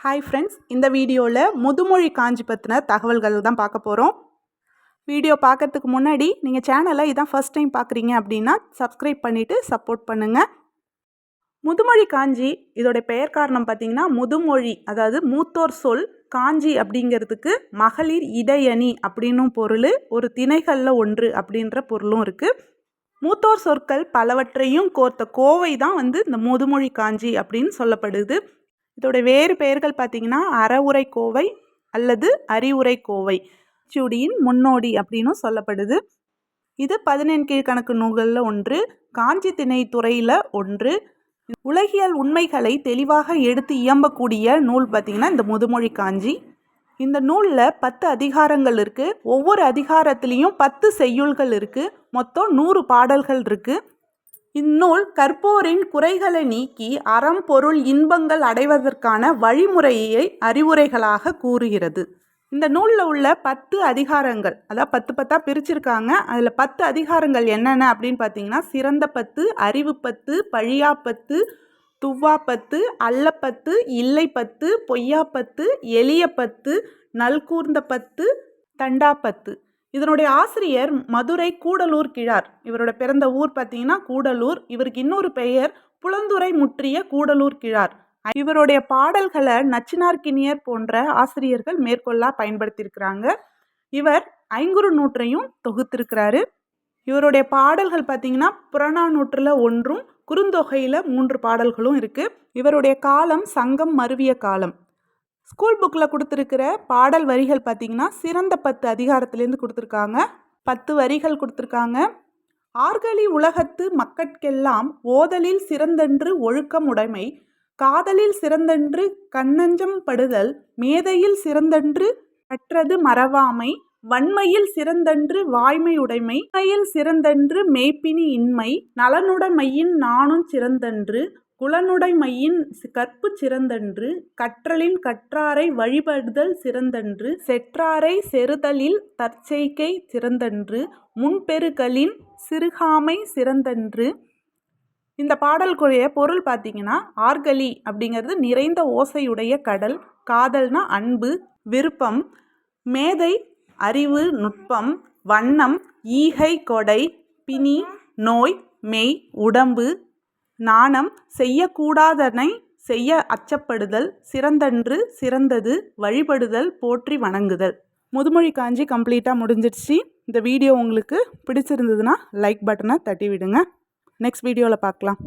Hi friends இந்த வீடியோவில் முதுமொழி காஞ்சி பற்றின தகவல்கள் தான் பார்க்க போகிறோம் வீடியோ பார்க்கறதுக்கு முன்னாடி நீங்கள் சேனலை இதான் ஃபஸ்ட் டைம் பார்க்குறீங்க அப்படின்னா சப்ஸ்கிரைப் பண்ணிவிட்டு சப்போர்ட் பண்ணுங்கள் முதுமொழி காஞ்சி இதோட பெயர் காரணம் பார்த்தீங்கன்னா முதுமொழி அதாவது மூத்தோர் சொல் காஞ்சி அப்படிங்கிறதுக்கு மகளிர் இடையணி அப்படின்னும் பொருள் ஒரு திணைகளில் ஒன்று அப்படின்ற பொருளும் இருக்குது மூத்தோர் சொற்கள் பலவற்றையும் கோர்த்த கோவை தான் வந்து இந்த முதுமொழி காஞ்சி அப்படின்னு சொல்லப்படுது. இதோட வேறு பெயர்கள் பார்த்தீங்கன்னா அறவுரை கோவை அல்லது அறிவுரை கோவை சுடியின் முன்னோடி அப்படின்னும் சொல்லப்படுது. இது பதினெண் கீழ்கணக்கு நூல்களில் ஒன்று காஞ்சி திணை துறையில் ஒன்று. உலகியல் உண்மைகளை தெளிவாக எடுத்து இயம்பக்கூடிய நூல் பார்த்திங்கன்னா இந்த முதுமொழி காஞ்சி. இந்த நூலில் பத்து அதிகாரங்கள் இருக்குது ஒவ்வொரு அதிகாரத்துலேயும் பத்து செய்யுள்கள் இருக்குது மொத்தம் நூறு பாடல்கள் இருக்குது இந்நூல் கற்போரின் குறைகளை நீக்கி அறம் பொருள் இன்பங்கள் அடைவதற்கான வழிமுறையை அறிவுரைகளாக கூறுகிறது. இந்த நூலில் உள்ள பத்து அதிகாரங்கள் அதாவது பத்து பத்தாக பிரிச்சிருக்காங்க. அதில் பத்து அதிகாரங்கள் என்னென்ன அப்படின்னு பார்த்தீங்கன்னா சிறந்த பத்து அறிவு பத்து பழியா பத்து துவ்வா பத்து அல்லப்பத்து இல்லை பத்து பொய்யா பத்து எளிய பத்து நல்கூர்ந்த பத்து தண்டா பத்து. இதனுடைய ஆசிரியர் மதுரை கூடலூர் கிழார். இவரோட பிறந்த ஊர் பார்த்தீங்கன்னா கூடலூர். இவருக்கு இன்னொரு பெயர் புலந்துரை முற்றிய கூடலூர் கிழார். இவருடைய பாடல்களை நச்சினார்கினியர் போன்ற ஆசிரியர்கள் மேற்கொள்ளா பயன்படுத்தியிருக்கிறாங்க. இவர் ஐங்குறு நூற்றையும் தொகுத்திருக்கிறாரு. இவருடைய பாடல்கள் பார்த்தீங்கன்னா புறநானூற்றில் ஒன்றும் குறுந்தொகையில் மூன்று பாடல்களும் இருக்குது இவருடைய காலம் சங்கம் மருவிய காலம். ஸ்கூல் புக்கில் கொடுத்துருக்கிற பாடல் வரிகள் பார்த்திங்கன்னா சிறந்த பத்து அதிகாரத்துலேருந்து கொடுத்துருக்காங்க. பத்து வரிகள் கொடுத்துருக்காங்க. ஆர்கலி உலகத்து மக்கட்கெல்லாம் ஓதலில் சிறந்தென்று ஒழுக்கம் உடைமை காதலில் சிறந்தென்று கண்ணஞ்சம் படுதல் மேதையில் சிறந்தென்று கற்றது மறவாமை வன்மையில் சிறந்தன்று வாய்மை உடைமை சிறந்தன்று மேய்ப்பினி இன்மை நலனுடைமையின் நானும் சிறந்தன்று குலனுடைமையின் கற்பு சிறந்தன்று கற்றலின் கற்றாரை வழிபடுதல் சிறந்தன்று செற்றாரை செறுதலில் தற்செய்கை சிறந்தன்று முன்பெருகலின் சிறுகாமை சிறந்தன்று. இந்த பாடல்குரிய பொருள் பார்த்தீங்கன்னா ஆர்கலி அப்படிங்கிறது நிறைந்த ஓசையுடைய கடல் காதல்னா அன்பு விருப்பம் மேதை அறிவு நுட்பம் வண்ணம் ஈகை கொடை பிணி நோய் மெய் உடம்பு நாணம் செய்யக்கூடாதனை செய்ய அச்சப்படுதல் சிறந்தன்று சிறந்தது வழிபடுதல் போற்றி வணங்குதல். முதுமொழி காஞ்சி கம்ப்ளீட்டாக முடிஞ்சிடுச்சு. இந்த வீடியோ உங்களுக்கு பிடிச்சிருந்ததுன்னா லைக் பட்டனை தட்டி விடுங்க நெக்ஸ்ட் வீடியோவில் பார்க்கலாம்.